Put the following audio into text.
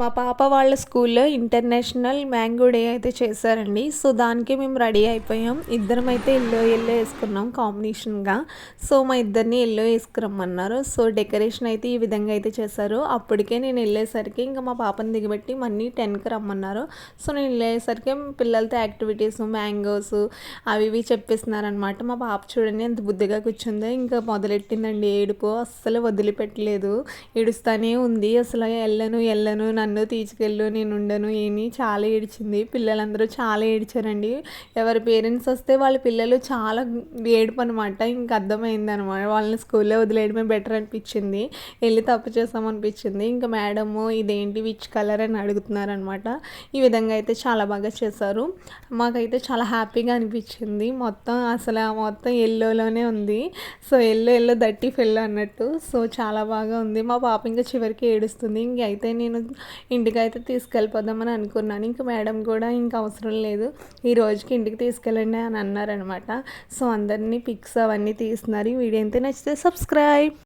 మా పాప వాళ్ళ స్కూల్లో ఇంటర్నేషనల్ మ్యాంగో డే అయితే చేశారండి. సో దానికి మేము రెడీ అయిపోయాం. ఇద్దరం అయితే ఎల్లో ఎల్లో వేసుకున్నాం కాంబినేషన్గా. సో మా ఇద్దరిని ఎల్లో వేసుకురమ్మన్నారు. సో డెకరేషన్ అయితే ఈ విధంగా అయితే చేశారు. అప్పటికే నేను వెళ్ళేసరికి ఇంకా మా పాపని దిగబెట్టి మళ్ళీ టెన్కి రమ్మన్నారు. సో నేను వెళ్ళేసరికి పిల్లలతో యాక్టివిటీస్ మ్యాంగోస్ అవి ఇవి చెప్పిస్తున్నారనమాట మా పాప చూడండి ఎంత బుద్ధిగా కూర్చుందో. ఇంకా మొదలెట్టిందండి ఏడుపు. అస్సలు వదిలిపెట్టలేదు. ఏడుస్తానే ఉంది. అసలు వెళ్ళను వెళ్ళను నన్ను తీసుకెళ్ళు నేను ఉండను ఏమి చాలా ఏడ్చింది. పిల్లలందరూ చాలా ఏడ్చారండి. ఎవరి పేరెంట్స్ వస్తే వాళ్ళ పిల్లలు చాలా ఏడుపు అనమాట ఇంకా అర్థమైంది అనమాట వాళ్ళని స్కూల్లో వదిలేయడమే బెటర్ అనిపించింది. వెళ్ళి తప్పు చేస్తామనిపించింది ఇంకా మేడము ఇదేంటి విచ్ కలర్ అని అడుగుతున్నారనమాట ఈ విధంగా అయితే చాలా బాగా చేశారు. మాకైతే చాలా హ్యాపీగా అనిపించింది. మొత్తం అసలు మొత్తం ఎల్లోలోనే ఉంది. సో ఎల్లో ఎల్లో దట్టి ఫెల్ అన్నట్టు. సో చాలా బాగా ఉంది. మా పాప ఇంకా చివరికి ఏడుస్తుంది. ఇంకైతే నేను ఇంటికి అయితే తీసుకెళ్ళిపోదామని అనుకున్నాను. ఇంకా మేడం కూడా ఇంకా అవసరం లేదు. ఈ రోజుకి ఇంటికి తీసుకెళ్ళండి అని అన్నారనమాట సో అందరినీ పిక్స్ అవన్నీ తీస్తున్నారు. ఈ వీడియో అయితే నచ్చితే సబ్స్క్రైబ్.